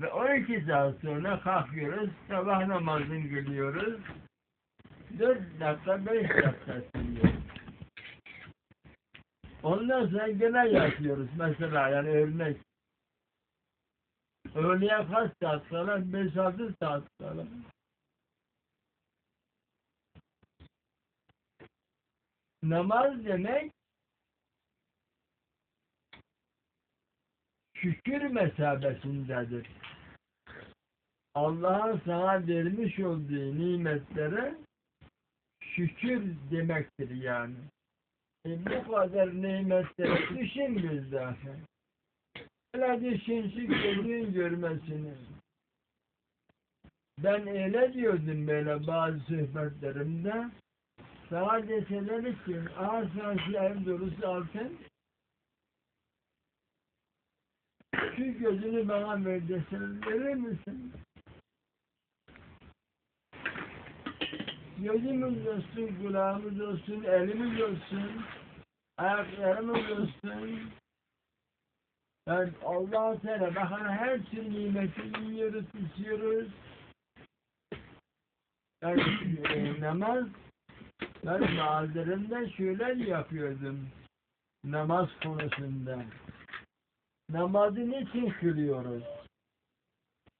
Ve 12 saat sonra kalkıyoruz, sabah namazını kılıyoruz. 4 dakika, 5 dakika sürüyor. Ondan sonra gene yatıyoruz mesela yani örnek. Öğleye kaç saat kala? 5-6 saat kala. Namaz demek şükür mesabesindedir. Allah'ın sana vermiş olduğu nimetlere şükür demektir yani. E bu kadar nimetleri düşün bir zaten. Öyle düşün şu gözün görmesini. Ben öyle diyordum böyle bazı sohbetlerimde. Sana deseler ki, aha sana şu ev altın, şu gözünü bana ver deseler, verir misin? Gözümüz olsun, kulağımız olsun, elimiz olsun, ayaklarımız olsun. Yani Allah-u Teala bakın her tür nimeti yiyoruz, içiyoruz. E, namaz ben bazılarında şöyle yapıyordum namaz konusunda. Namazı niçin kılıyoruz?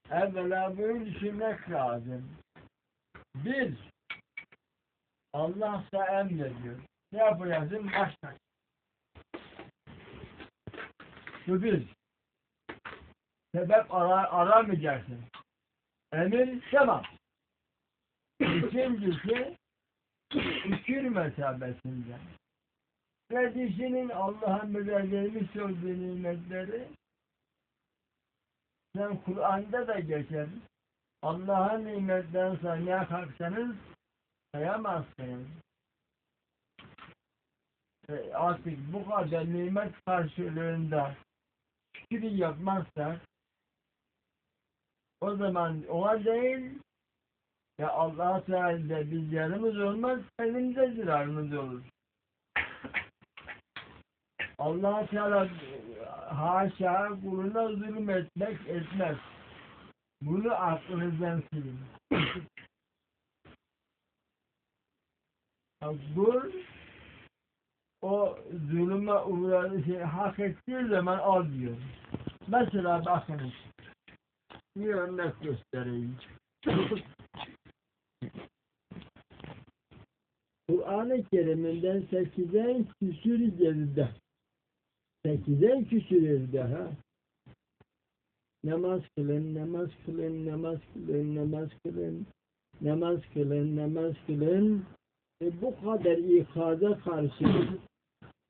Evvela böyle düşünmek lazım. Bir, Allah da emrediyor. Ne yapacaksın? Başla. Bu bir. Sebep ara, aramayacaksın. Emir tamam. İkincisi şükür mesabesinde. Allah'ın bize vermiş olduğu nimetleri sen Kur'an'da da geçer. Allah'ın nimetten saymaya kalksanız sayamazsınız. E, artık bu kadar nimet karşılığında şükür yapmazsak o zaman ona değil ya Allah Teala'da biz yanımız olmaz, elimize zirarımız olur. Allah Teala haşa kuluna zulüm etmek etmez. Bunu aklınızdan silin. Bu o zulüme uğradığı şey hak ettiği zaman al diyor. Mesela bakınız. Bir örnek göstereyim. Kur'an-ı Kerim'inden sekizen küsür geride. Sekizen küsür geride ha. Namaz kılın, namaz kılın, namaz kılın, namaz kılın, namaz kılın, namaz kılın. E bu kadar ikaza karşı,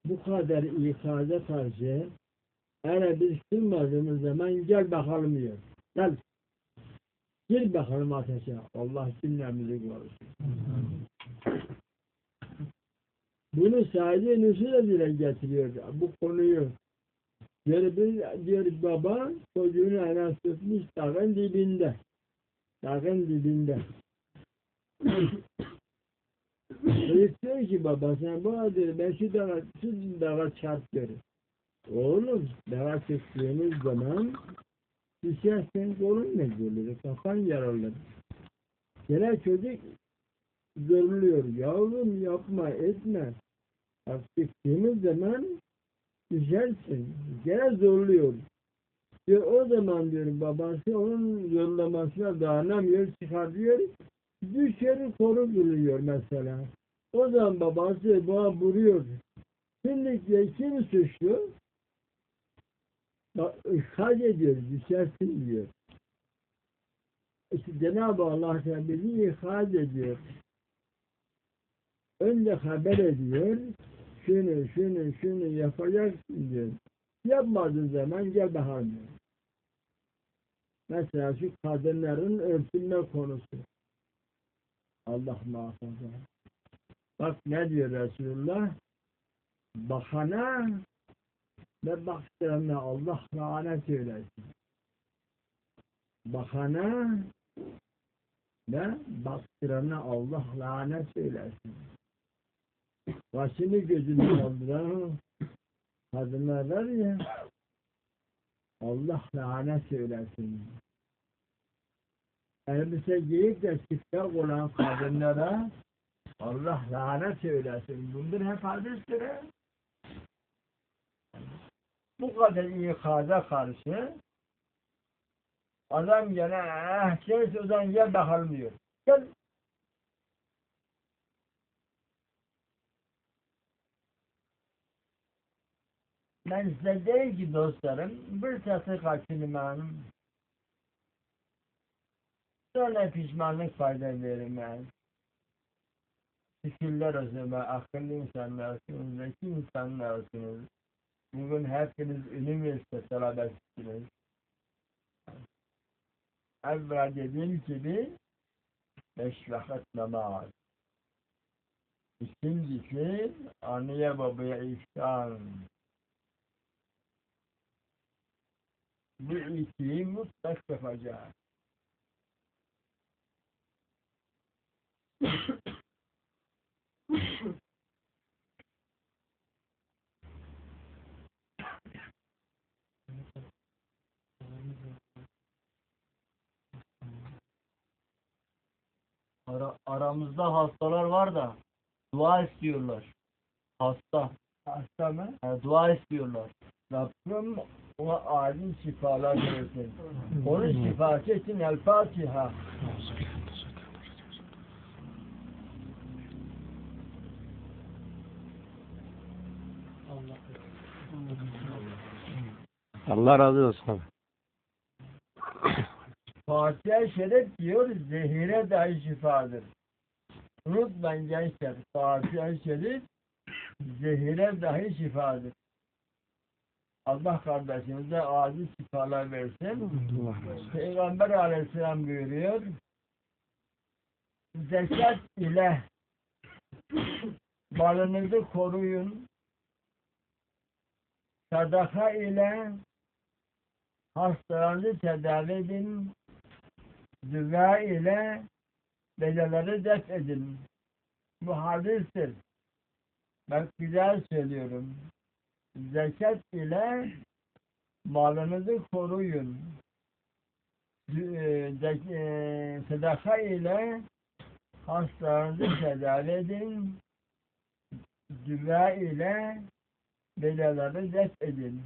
bu kadar ikaza karşı eğer biz kılmadığımız zaman gel bakalım diyor. Gel. Gir bakalım ateşe. Allah cümlemizi korusun. Bunu sadece Nusra dile getiriyor bu konuyu. Diyor, bir, diyor baba çocuğunu ana tutmuş dağın dibinde. Dağın dibinde. Diyor ki baba sen bana diyor ben şu dağa, şu dağa çarp diyor. Oğlum dağa çıktığınız zaman düşersen kolun ne olur? Kafan yaralanır. Gene çocuk zorluyor. Yavrum yapma etme. Çıktığımız zaman düşersin. Gene zorluyor. Diyor o zaman diyor babası onun zorlamasına dayanamıyor çıkartıyor. Düşeri koru buluyor mesela. O zaman babası bana vuruyor. Şimdi kim suçlu? İhraç ediyor, düşersin diyor. İşte Cenab-ı Allah bizi ihraç ediyor. Önce haber ediyor. Şunu, şunu, şunu yapacaksın diyor. Yapmadığın zaman bakalım diyor. Mesela şu kadınların örtünme konusu. Allah muhafaza. Bak ne diyor Resulullah? Bakana ve baktığına Allah lanet eylesin. Bakana ve baktığına Allah lanet eylesin. Başını gözünü kaldıran kadınlar var ya Allah lanet eylesin. elbise giyip de çıplak olan kadınlara Allah lanet eylesin. Bunlar hep hadistir. he. Bu kadar ikaza karşı adam gene eh zaman gel bakalım diyor. Gel. Ben size değil ki dostlarım, bir sesi kaçırmanım. Sonra pişmanlık fayda vermez. Şükürler olsun ve akıllı insanlarsınız, zeki insanlarsınız. Bugün hepiniz üniversite talebesisiniz. Evvela dediğim gibi beş vakit namaz. İkincisi anneye babaya ihsan. İkiyi mutlak yapacağız. Ara, aramızda hastalar var da dua istiyorlar. Hasta. Hasta mı? Yani dua istiyorlar. Rabbim ona acil şifalar versin. Onun şifası için El Fatiha. Allah razı olsun abi. Fatiha-i Şerif diyor, zehire dahi şifadır. Unutmayın gençler, Fatiha-i Şerif zehire dahi şifadır. Allah kardeşimize acil şifalar versin. Peygamber aleyhisselam buyuruyor, zekat ile malınızı koruyun, sadaka ile hastalarınızı tedavi edin, dua ile belaları def edin. Bu hadistir. Bak güzel söylüyorum. Zekat ile malınızı koruyun. E, e, Sadaka ile hastalarınızı tedavi edin. Dua ile belaları def edin.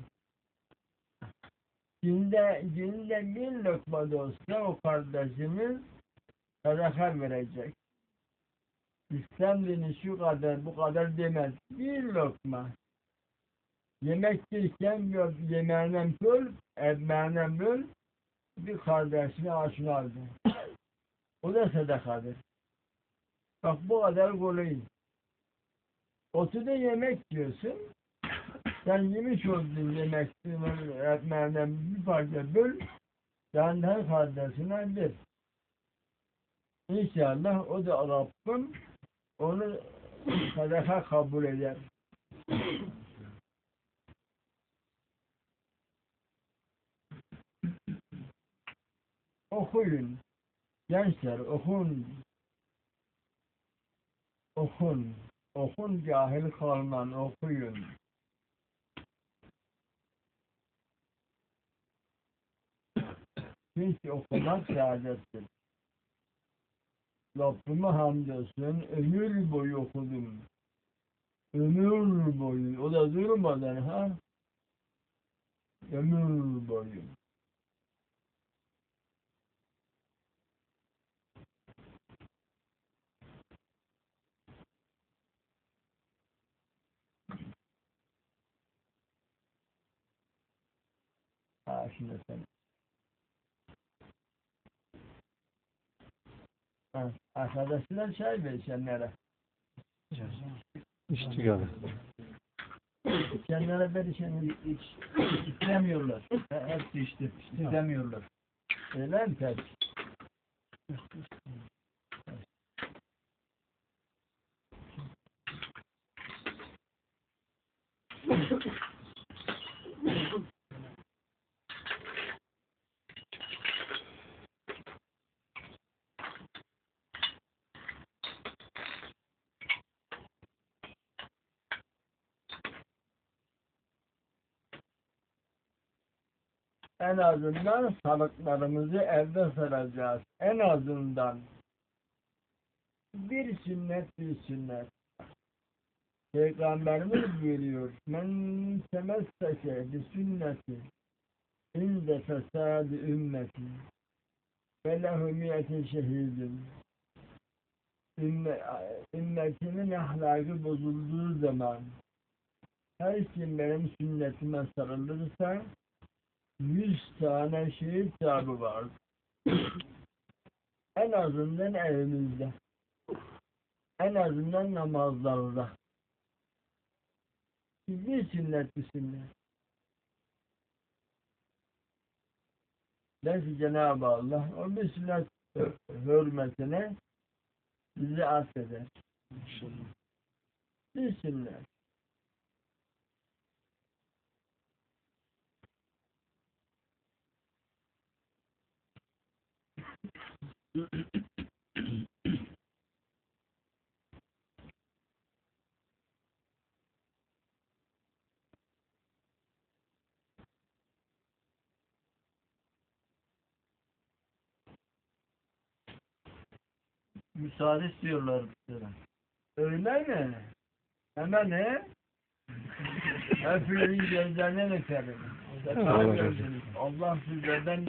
Günde, günde bir lokma da o kardeşimiz sadaka verecek. İslam dini şu kadar bu kadar demez. Bir lokma. Yemek yerken yemeğinden böl, ekmeğinden böl, bir kardeşine aşına aldı. O da sadakadır. Bak bu kadar kolay. Otuda yemek yiyorsun. Sen yemiş oldun yemek ekmeğinden bir parça böl. Senden kardeşine ver. İnşallah o da Rabbim onu sadaka kabul eder. Okuyun. Gençler okun. Okun. Okun cahil kalman okuyun. Çünkü okumak saadettir. Rabbime hamdolsun ömür boyu okudum. Ömür boyu. O da durmadan ha. Ömür boyu. Sen. Ha, arkadaşlar çay verişenlere. İçtik abi. İçenlere verişen iç, istemiyorlar. He- Hepsi işte. İstemiyorlar. Öyle mi peki? En azından salıklarımızı evde saracağız. En azından. Bir sünnet bir sünnet. Peygamberimiz buyuruyor. Men temesseke bi sünneti inde fesadi ümmeti ve lehu miyeti şehidin. Ümme, ümmetimin ahlakı bozulduğu zaman her kim benim sünnetime sarılırsa yüz tane şehit sahibi var. en azından evimizde. En azından namazlarda. Sünnet bir sünnet. Belki Cenab-ı Allah o bir sünnet hürmetine bizi affeder. Bir Müsaade istiyorlar bize. Öyle mi? Hemen ne? Hepinizin gözlerinden öperim. Allah sizlerden